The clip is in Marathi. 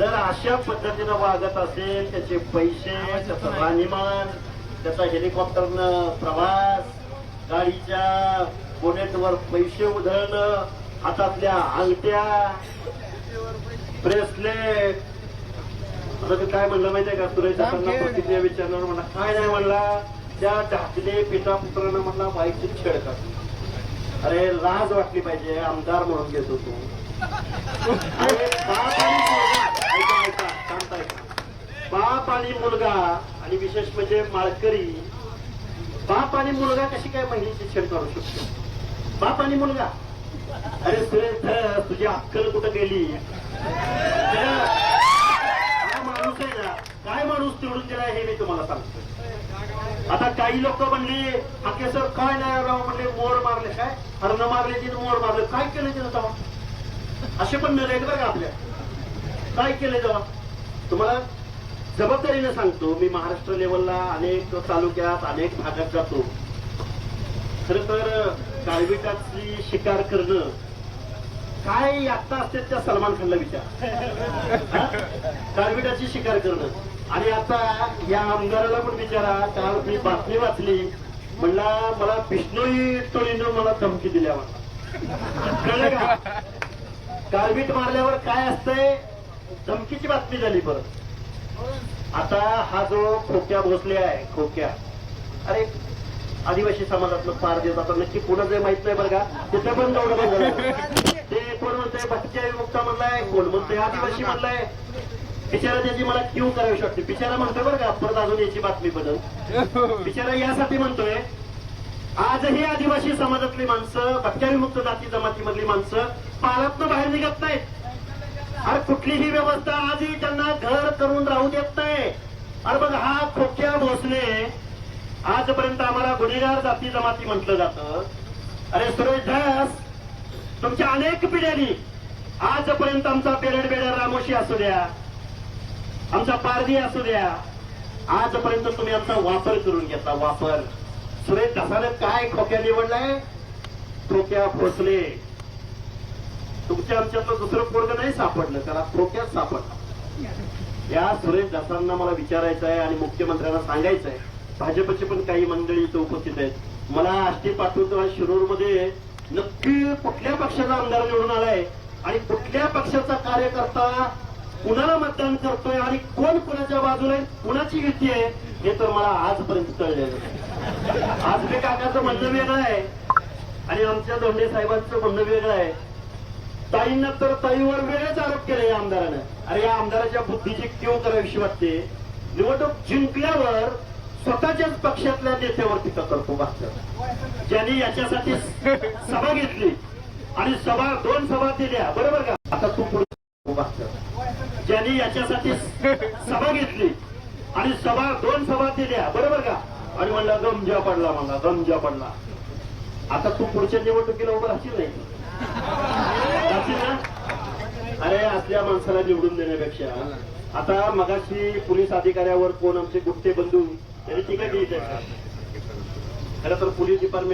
जर अशा पद्धतीनं वागत असेल त्याचे पैसे त्याचं राहणीमान त्याचा हेलिकॉप्टरनं प्रवास गाडीच्या बोनेटवर पैसे उधळणं हातातल्या अंगठ्या ब्रेसलेट. आता ते काय म्हणलं माहितीये का? दादांना प्रतिक्रिया विचारणार म्हणला काय नाही म्हणला? त्या ढाकले पिता पुत्रानं म्हणला बाईकची छेड कर अरे लाज वाटली पाहिजे आमदार म्हणून घेतो तू. बाप आणि मुलगा बाप आणि मुलगा आणि विशेष म्हणजे माळकरी बाप आणि मुलगा कशी काय महिलेची छेड करू शकतो? बाप आणि मुलगा. अरे सुरेश तुझी अक्कल कुठं गेली? काय माणूस आहे ना काय माणूस निवडून दिला हे मी तुम्हाला सांगतो आता काही लोक म्हणले हाके सर काय नाही राव? म्हणले मोर मारले. काय? हरण मारले तिने मोर मारले. काय केलं तिनं तेव्हा? असे पण नरेट बघा का आपल्या? काय केलं तेव्हा? तुम्हाला जबाबदारीने सांगतो मी महाराष्ट्र लेवलला अनेक तालुक्यात अनेक भागात जातो. खर तर काळविटाची शिकार करणं काय आत्ता असते त्या सलमान खानला विचार. कार्बिटाची शिकार करणं. आणि आता या आमदाराला पण विचारा काल मी बातमी वाचली. म्हणला मला बिष्णोई टोळीनं मला धमकी दिल्या म्हणला कळलं का? कार्बिट मारल्यावर काय असतंय? धमकीची बातमी झाली परत. आता हा जो खोक्या भोसले आहे खोक्या अरे आदिवासी समाजातलं पार देत आता नक्की पुढं जे माहीत नाही बरं का तिथे पण जाऊन बंद ते कोण म्हणतंय भटक्या विमुक्ता म्हणलाय कोण म्हणतंय आदिवासी म्हणलाय बिचारा त्याची मला क्यू करावी शकते. बिचारा म्हणतोय बरं का परत अजून याची बातमी बदल. बिचारा यासाठी म्हणतोय आजही आदिवासी समाजातली माणसं भटक्या विमुक्त जाती जमातीमधली माणसं पालातनं बाहेर निघत नाहीत. अरे कुठलीही व्यवस्था आजही त्यांना घर करून राहू देत नाही. अरे बघ हा खोक्या भोसले आजपर्यंत आम्हाला गुन्हेगार जाती जमाती म्हटलं जात. अरे सुरेश ढास तुमच्या अनेक पिढ्यांनी आजपर्यंत आमचा पेरड बेडर रामोशी असू द्या आमचा पारधी असू द्या आजपर्यंत तुम्ही आमचा वापर करून घेतला वापर. सुरेश दासानं काय खोक्या निवडलाय? खोक्या भोसले. तुमच्या आमच्यातलं दुसरं पोरग नाही सापडलं त्याला थोक्यात सापडलं. या सुरेश दासांना मला विचारायचं आहे आणि मुख्यमंत्र्यांना सांगायचं आहे भाजपचे पण काही मंडळी इथं उपस्थित आहेत. मला आष्टी पाठवतो शिरूरमध्ये नक्की कुठल्या पक्षाचा आमदार निवडून आलाय आणि कुठल्या पक्षाचा कार्यकर्ता कुणाला मतदान करतोय आणि कोण कुणाच्या बाजूला आहे, कुणाची युती आहे हे तर मला आजपर्यंत कळलेलं आज मी काकाचं म्हणणं वेगळं आहे आणि आमच्या दोंडे साहेबांचं म्हणणं वेगळं आहे. ताईंना तर ताईवर वेगळेच आरोप केले या आमदारानं. अरे या आमदाराच्या बुद्धीची क्यू करावीशी वाटते निवडणूक जिंकल्यावर स्वतःच्याच पक्षातल्या नेत्यावर टीका करतो मागचं ज्यांनी याच्यासाठी सभा घेतली आणि सभा दोन सभा दिल्या. बरोबर का? आता तू पुढे मागचं ज्यांनी याच्यासाठी सभा घेतली आणि सभा दोन सभा दिल्या. बरोबर का? आणि म्हणला गमजा पडला. म्हणला गमजा पडला. आता तू पुढच्या निवडणुकीला उभं राहशील नाही. अरे असल्या माणसाला निवडून देण्यापेक्षा. आता मगाशी पोलीस अधिकाऱ्यावर कोण आमचे गुप्ते बंधू त्यांनी टीका केली खरं तर पोलीस डिपार्टमेंट